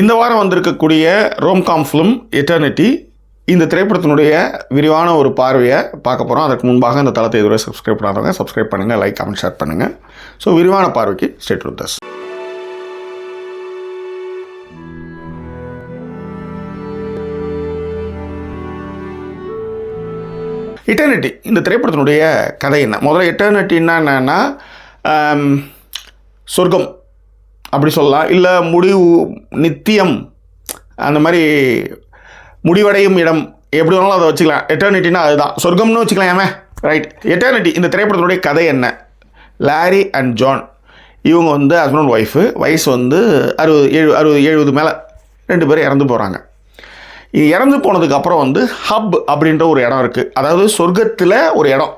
இந்த வாரம் வந்திருக்கக்கூடிய ரோம்காம் ஃபிலிம் எட்டர்னிட்டி இந்த திரைப்படத்தினுடைய விரிவான ஒரு பார்வையை பார்க்க போகிறோம் அதற்கு முன்பாக இந்த தளத்தை இதுவரை சப்ஸ்கிரைப் பண்ணாதவங்க சப்ஸ்கிரைப் பண்ணுங்கள் லைக் கமெண்ட் ஷேர் பண்ணுங்கள் ஸோ விரிவான பார்வைக்கு ஸ்டேட் வித் தஸ் இட்டர்னிட்டி இந்த திரைப்படத்தினுடைய கதை என்ன? முதல்ல எட்டர்னிட்டின்னா என்னன்னா சொர்க்கம். அப்படி சொல்லலாம். இல்லை முடிவு நித்தியம் அந்த மாதிரி முடிவடையும் இடம். எப்படி வேணாலும் அதை வச்சுக்கலாம். எட்டர்னிட்டினா அதுதான். சொர்க்கம்னு வச்சுக்கலாம் ஏமே ரைட் எட்டர்னிட்டி இந்த திரைப்படத்தினுடைய கதை என்ன? லாரி அண்ட் ஜான் இவங்க வந்து ஹஸ்பண்ட் அண்ட் ஒய்ஃபு வயசு வந்து அறுபது ஏழு அறுபது எழுபது மேலே ரெண்டு பேரும் இறந்து போகிறாங்க இது இறந்து போனதுக்கு அப்புறம் வந்து ஹப் அப்படின்ற ஒரு இடம் இருக்குது அதாவது சொர்க்கத்தில் ஒரு இடம்.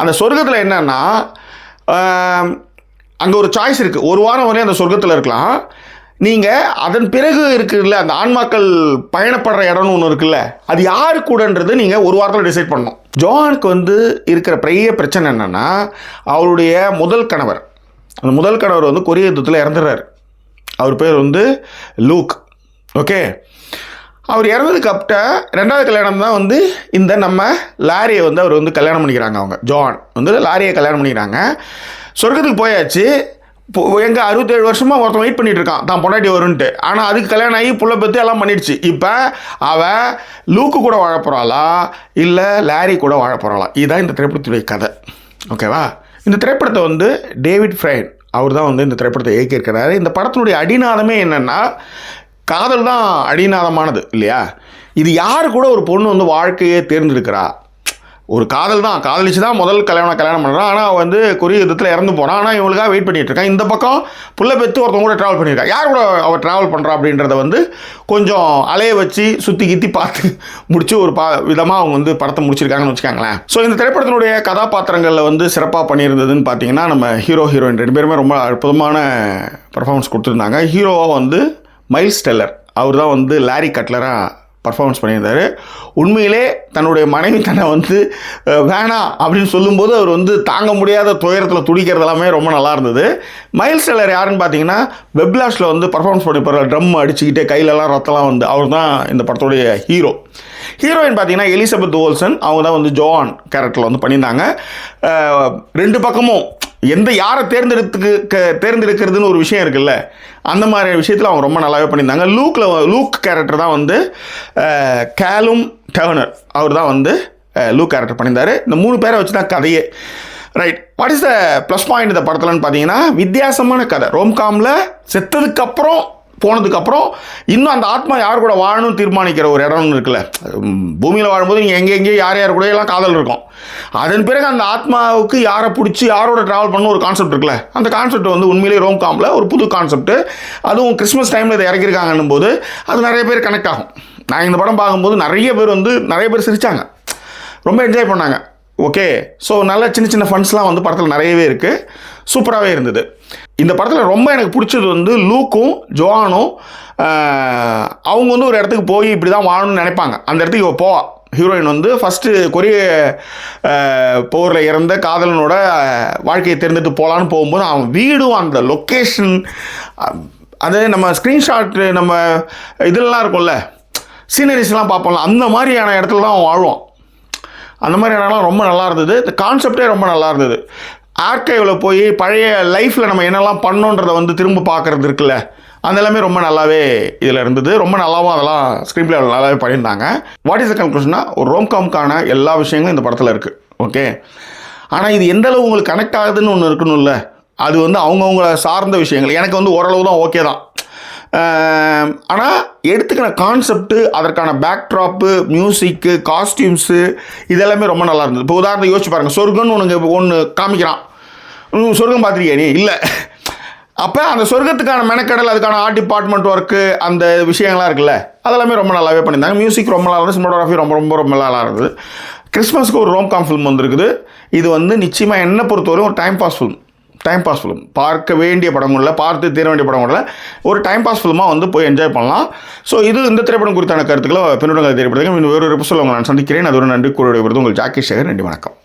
அந்த சொர்க்கத்தில் என்னன்னா அங்கே ஒரு சாய்ஸ் இருக்குது ஒரு வாரம் வரையும் அந்த சொர்க்கத்தில் இருக்கலாம். நீங்கள் அதன் பிறகு இருக்குல்ல அந்த ஆன்மாக்கள் பயணப்படுற இடம்னு ஒன்று இருக்குல்ல அது யாரு கூடன்றது நீங்கள் ஒரு வாரத்தில் டிசைட் பண்ணணும். ஜோஹானுக்கு வந்து இருக்கிற பெரிய பிரச்சனை என்னென்னா அவருடைய முதல் கணவர். அந்த முதல் கணவர் வந்து கொரிய யுத்தத்தில் இறந்துடுறாரு அவர் பேர் வந்து லூக். ஓகே? அவர் இறந்ததுக்கு அப்ட ரெண்டாவது கல்யாணம் தான் வந்து இந்த நம்ம லாரியை வந்து அவர் வந்து கல்யாணம் பண்ணிக்கிறாங்க அவங்க. ஜான் வந்து லாரியை கல்யாணம் பண்ணிக்கிறாங்க. சொர்க்கத்துக்கு போயாச்சு. எங்கே அறுபத்தேழு வருஷமாக ஒருத்தன் வெயிட் பண்ணிட்டு இருக்கான் தான் பொண்டாட்டி வரும்ன்ட்டு ஆனால் அதுக்கு கல்யாணம் ஆகி புள்ள பற்றி எல்லாம் பண்ணிடுச்சு. இப்போ அவள் லூக்கு கூட வாழ போகிறாளா இல்லை லாரி கூட வாழ போகிறாளா இதுதான் இந்த திரைப்படத்துடைய கதை. ஓகேவா இந்த திரைப்படத்தை வந்து டேவிட் ஃப்ரைன் அவர் தான் வந்து இந்த திரைப்படத்தை இயக்கியிருக்கிறாரு. இந்த படத்தினுடைய அடிநாதமே என்னென்னா காதல் தான் அடிநாதமானது இல்லையா? இது யார் கூட ஒரு பொண்ணு வந்து வாழ்க்கையே தேர்ந்தெடுக்கிறா? ஒரு காதல் தான் காதலிச்சு தான் முதல் கல்யாணம் கல்யாணம் பண்ணுறான் ஆனால் வந்து கொரிய யுத்தத்தில் இறந்து போனான் ஆனால் இவங்களுக்காக வெயிட் பண்ணிகிட்டு இருக்கான் இந்த பக்கம் புள்ள பெற்று ஒருத்தவங்க கூட ட்ராவல் பண்ணியிருக்கா. யார் கூட அவள் ட்ராவல் பண்ணுறா அப்படின்றத வந்து கொஞ்சம் அலைய வச்சு சுற்றி கித்தி பார்த்து முடிச்சு ஒரு பா விதமாக அவங்க வந்து படத்தை முடிச்சிருக்காங்கன்னு வச்சுக்காங்களேன். ஸோ இந்த திரைப்படத்தினுடைய கதாபாத்திரங்களில் வந்து சிறப்பாக பண்ணியிருந்ததுன்னு பார்த்தீங்கன்னா நம்ம ஹீரோ ஹீரோயின் ரெண்டு பேருமே ரொம்ப அற்புதமான பர்ஃபார்மன்ஸ் கொடுத்துருந்தாங்க. ஹீரோவாக வந்து மைல்ஸ் டெல்லர் அவர் தான் வந்து லாரி கட்லராக பர்ஃபார்மன்ஸ் பண்ணியிருந்தாரு. உண்மையிலே தன்னுடைய மனைவி தன்னை வந்து அஹ், வேணாம் அப்படின்னு சொல்லும்போது அவர் வந்து தாங்க முடியாத துயரத்தில் துடிக்கிறது எல்லாமே ரொம்ப நல்லா இருந்தது. மைல் டெல்லர் யாருன்னு பார்த்தீங்கன்னா வெப்லாஷில் வந்து பர்ஃபார்மன்ஸ் பண்ணிப்பார் ட்ரம் அடிச்சுக்கிட்டே கையிலலாம் ரத்தம்லாம் வந்து அவர் தான் இந்த படத்துடைய ஹீரோ ஹீரோயின் பார்த்தீங்கன்னா எலிசபெத் ஓல்சன் அவங்க தான் வந்து ஜோவான் கேரக்டரில் வந்து பண்ணியிருந்தாங்க. ரெண்டு பக்கமும் எந்த யாரை தேர்ந்தெடுத்துக்கு க- தேர்ந்தெடுக்கிறதுன்னு ஒரு விஷயம் இருக்குல்ல அந்த மாதிரி விஷயத்தில் அவங்க ரொம்ப நல்லாவே பண்ணியிருந்தாங்க. லூக்கில் லூக் கேரக்டர் தான் வந்து கேலும் டர்னர் அவர் தான் வந்து லூக் கேரக்டர் பண்ணியிருந்தாரு. இந்த மூணு பேரை வச்சு தான் கதையே. Right what is the plus point இந்த படத்துலன்னு பார்த்தீங்கன்னா வித்தியாசமான கதை. ரோம்காமில் செத்ததுக்கப்புறம் போனதுக்கப்புறம் இன்னும் அந்த ஆத்மா யார் கூட வாழணும்னு தீர்மானிக்கிற ஒரு இடம்னு இருக்குல்ல. பூமியில் வாழும்போது நீங்கள் எங்கே எங்கேயோ யார் யார் கூட எல்லாம் காதல் இருக்கும். அதன் பிறகு அந்த ஆத்மாவுக்கு யாரை பிடிச்சி யாரோட ட்ராவல் பண்ண ஒரு கான்செப்ட் இருக்குல்ல. அந்த கான்செப்ட் வந்து உண்மையிலேயே ரோம் காமில் ஒரு புது கான்செப்ட் அதுவும் கிறிஸ்மஸ் டைமில் இதை இறக்கியிருக்காங்கன்னும் போது அது நிறைய பேர் கனெக்ட் ஆகும். நான் இந்த படம் பார்க்கும்போது நிறைய பேர் வந்து நிறைய பேர் சிரித்தாங்க ரொம்ப என்ஜாய் பண்ணாங்க. ஓகே ஸோ நல்ல சின்ன சின்ன ஃபண்ட்ஸ்லாம் வந்து படத்தில் நிறையவே இருக்குது சூப்பராகவே இருந்தது. இந்த படத்தில் ரொம்ப எனக்கு பிடிச்சது வந்து லூக்கும் ஜோவானும் அவங்க வந்து ஒரு இடத்துக்கு போய் இப்படி தான் வாழணும்னு நினைப்பாங்க. அந்த இடத்துக்கு இவ போவா. ஹீரோயின் வந்து ஃபஸ்ட்டு கொரிய போரில் இறந்த காதலனோட வாழ்க்கையை தேர்ந்தெடுத்து போகலான்னு போகும்போது அவன் வீடும் அந்த லொக்கேஷன் அது நம்ம ஸ்க்ரீன்ஷாட்டு நம்ம இதெல்லாம் இருக்கும்ல சீனரிஸ்லாம் பார்ப்போம்ல அந்த மாதிரியான இடத்துல தான் அவன் வாழ்வான். அந்த மாதிரி இடம்லாம் ரொம்ப நல்லா இருந்தது. இந்த கான்செப்டே ரொம்ப நல்லா இருந்தது. ஆர்கைவில் போய் பழைய லைஃப்பில் நம்ம என்னெல்லாம் பண்ணோன்றதை வந்து திரும்ப பார்க்குறது இருக்குல்ல அந்த எல்லாமே ரொம்ப நல்லாவே இதில் இருந்தது. ரொம்ப நல்லாவும் அதெல்லாம் ஸ்க்ரீன் பிளே நல்லாவே பண்ணியிருந்தாங்க. வாட் இஸ் த கன்க்ளூஷனா ஒரு ரோம்காம்க்கான எல்லா விஷயங்களும் இந்த படத்தில் இருக்குது ஓகே ஆனால் இது எந்தளவு உங்களுக்கு கனெக்ட் ஆகுதுன்னு ஒன்று இருக்கணும்ல. அது வந்து அவங்கவுங்கள சார்ந்த விஷயங்கள். எனக்கு வந்து ஓரளவு தான் ஓகே தான். ஆனால் எடுத்துக்கின கான்செப்ட்டு அதற்கான பேக்ட்ராப்பு மியூசிக்கு காஸ்டியூம்ஸு இதெல்லாமே ரொம்ப நல்லா இருந்தது. இப்போ உதாரணம் யோசிச்சு பாருங்கள் சொர்க்கம்னு உனக்கு ஒன்று காமிக்கிறான். சொர்க்கம் பார்த்துருக்கியா நீ? இல்லை. அப்போ அந்த சொர்க்கத்துக்கான மெனக்கடல் அதுக்கான ஆர்ட் டிபார்ட்மெண்ட் ஒர்க்கு அந்த விஷயங்கள்லாம் இருக்குல்ல அதெல்லாமே ரொம்ப நல்லாவே பண்ணியிருந்தாங்க. மியூசிக் ரொம்ப நல்லா இருந்தது சினிமோகிராஃபி ரொம்ப ரொம்ப ரொம்ப நல்லா இருந்தது. கிறிஸ்மஸ்க்கு ஒரு ரோம்காம் ஃபிலிம் வந்திருக்குது. இது வந்து நிச்சயமாக என்னை பொறுத்தவரையும் ஒரு time pass film time pass film பார்க்க வேண்டிய படங்களில் இல்லை பார்த்து தீர வேண்டிய படங்களில் இல்லை. ஒரு டைம் பாஸ் ஃபிலிமாக வந்து போய் என்ஜாய் பண்ணலாம். ஸோ இது இந்த திரைப்படம் குறித்தான கருத்துக்களை பின்னுடங்கள் திரைப்படத்தில் இன்னும் வேறு ஒரு எபிசோட உங்களை நான் சந்திக்கிறேன். அது ஒரு நன்றி கூறுடைய விருது உங்கள் ஜாக்கி சேகர். நன்றி வணக்கம்.